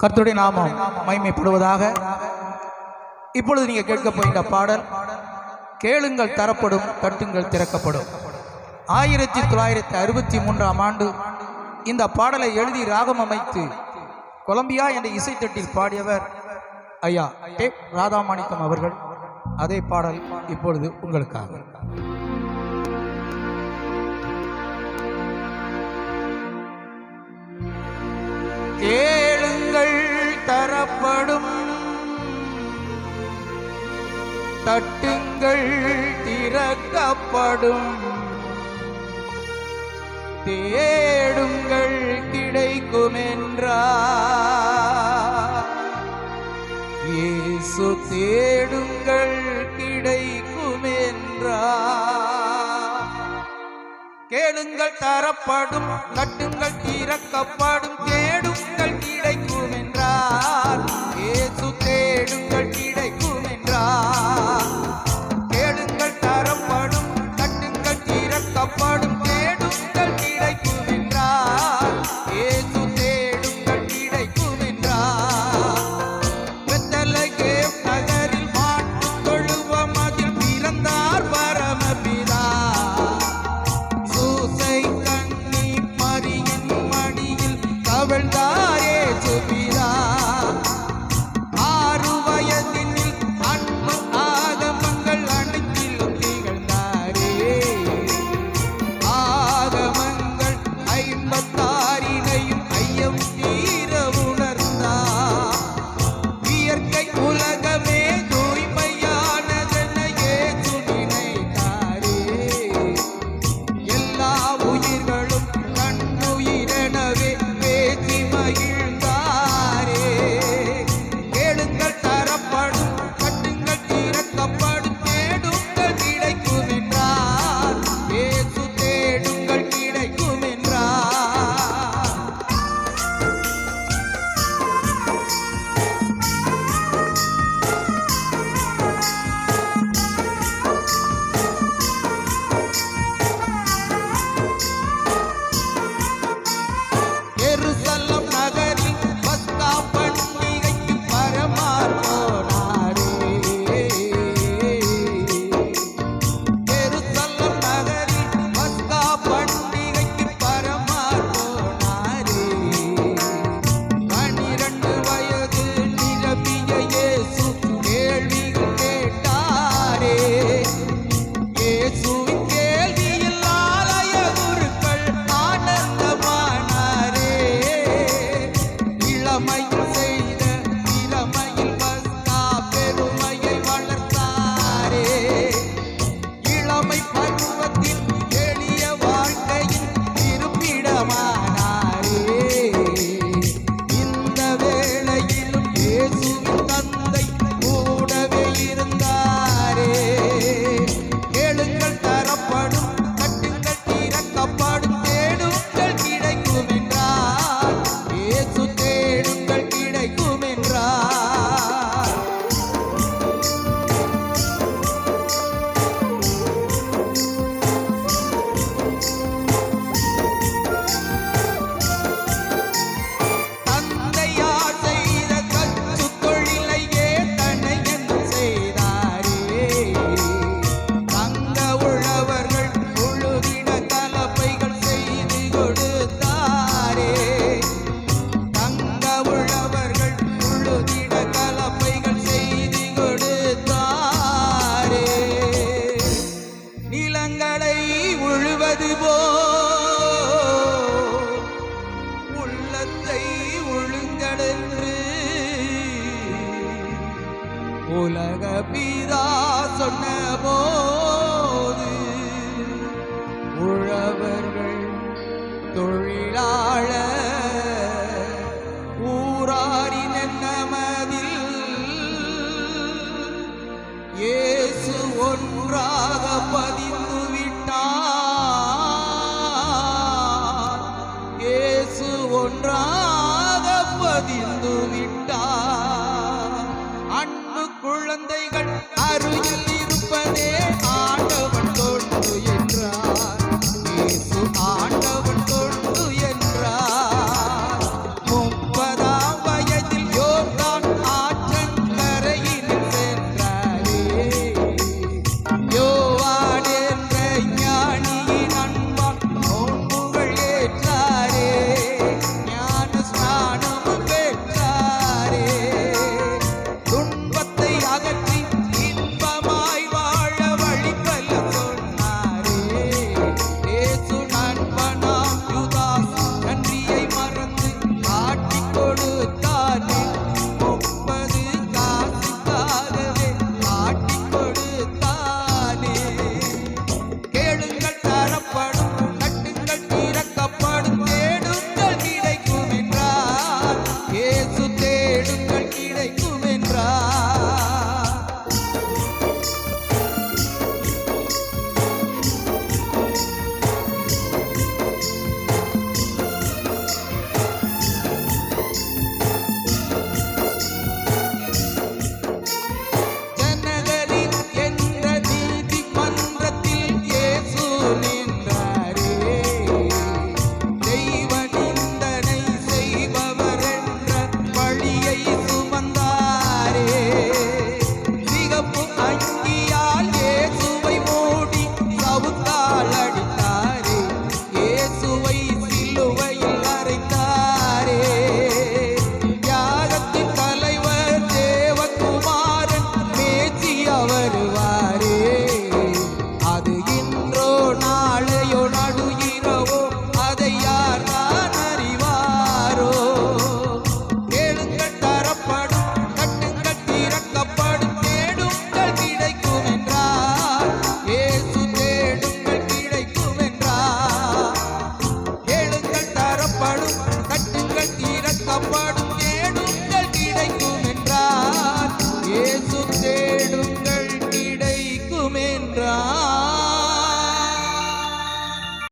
கர்த்தருடைய நாமம் மைமைப்படுவதாக இப்பொழுது நீங்கள் கேட்க போகின்ற பாடல் கேளுங்கள் தரப்படும் தட்டுங்கள் திறக்கப்படும். ஆயிரத்தி தொள்ளாயிரத்தி அறுபத்தி மூன்றாம் ஆண்டு இந்த பாடலை எழுதி ராகம் அமைத்து கொலம்பியா என்ற இசைத்தட்டில் பாடியவர் ஐயா டே ராதாமாணிக்கம் அவர்கள். அதே பாடல் இப்பொழுது உங்களுக்காக. கே தட்டுங்கள் திறக்கப்படும். தேடுங்கள் கிடைக்குமென்றார். இயேசு தேடுங்கள் கிடைக்குமென்றார். கேளுங்கள் தரப்படும் தட்டுங்கள் திறக்கப்படும் தேடு உலக பிதா சொன்ன போது உழவர்கள் தொழிலாளர் ஊராரின் நமதில் இயேசு ஒன்றாக பதிந்து விட்டார். இயேசு ஒன்றாக பதிந்து விட்டார்.